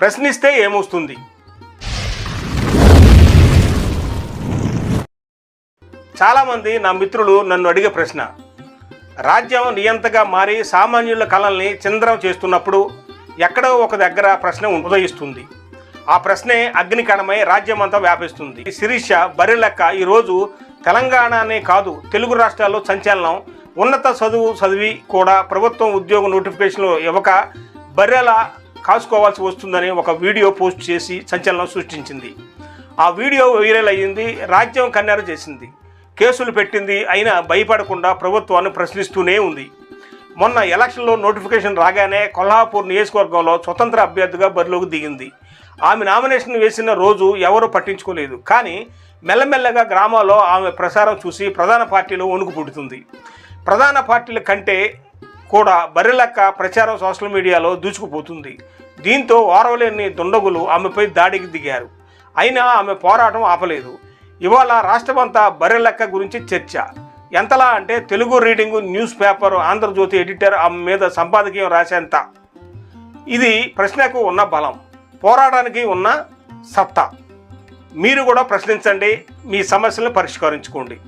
ప్రశ్నిస్తే ఏమొస్తుంది? చాలామంది నా మిత్రులు నన్ను అడిగే ప్రశ్న రాజ్యం నియంతగా మారి సామాన్యుల కళల్ని చిందరం చేస్తున్నప్పుడు ఎక్కడో ఒక దగ్గర ప్రశ్న ఉదయిస్తుంది. ఆ ప్రశ్నే అగ్నికణమై రాజ్యమంతా వ్యాపిస్తుంది. శిరీష బరిలెక్క ఈరోజు తెలంగాణనే కాదు తెలుగు రాష్ట్రాల్లో సంచలనం. ఉన్నత చదువు చదివి కూడా ప్రభుత్వం ఉద్యోగ నోటిఫికేషన్లు ఇవ్వక బర్రెల కాసుకోవాల్సి వస్తుందని ఒక వీడియో పోస్ట్ చేసి సంచలనం సృష్టించింది. ఆ వీడియో వైరల్ అయ్యింది రాజ్యం కన్నెర చేసింది. కేసులు పెట్టింది అయినా భయపడకుండా ప్రభుత్వాన్ని ప్రశ్నిస్తూనే ఉంది. మొన్న ఎలక్షన్లో నోటిఫికేషన్ రాగానే కొల్హాపూర్ నియోజకవర్గంలో స్వతంత్ర అభ్యర్థిగా బరిలోకి దిగింది. ఆమె నామినేషన్ వేసిన రోజు ఎవరూ పట్టించుకోలేదు. కానీ మెల్లమెల్లగా గ్రామాల్లో ఆమె ప్రసారం చూసి ప్రధాన పార్టీలో వణుకు పుడుతుంది. ప్రధాన పార్టీల కంటే కూడా బర్రెలక్క ప్రచారం సోషల్ మీడియాలో దూసుకుపోతుంది. దీంతో ఓరవలేని దుండగులు ఆమెపై దాడికి దిగారు. అయినా ఆమె పోరాటం ఆపలేదు. ఇవాళ రాష్ట్రమంతా బర్రెలెక్క గురించి చర్చ. ఎంతలా అంటే Telugu reading news paper Andhrajyothy editor ఆమె మీద సంపాదకీయం రాసేంత. ఇది ప్రశ్నకు ఉన్న బలం. పోరాటానికి ఉన్న సత్తా. మీరు కూడా ప్రశ్నించండి. మీ సమస్యలను పరిష్కరించుకోండి.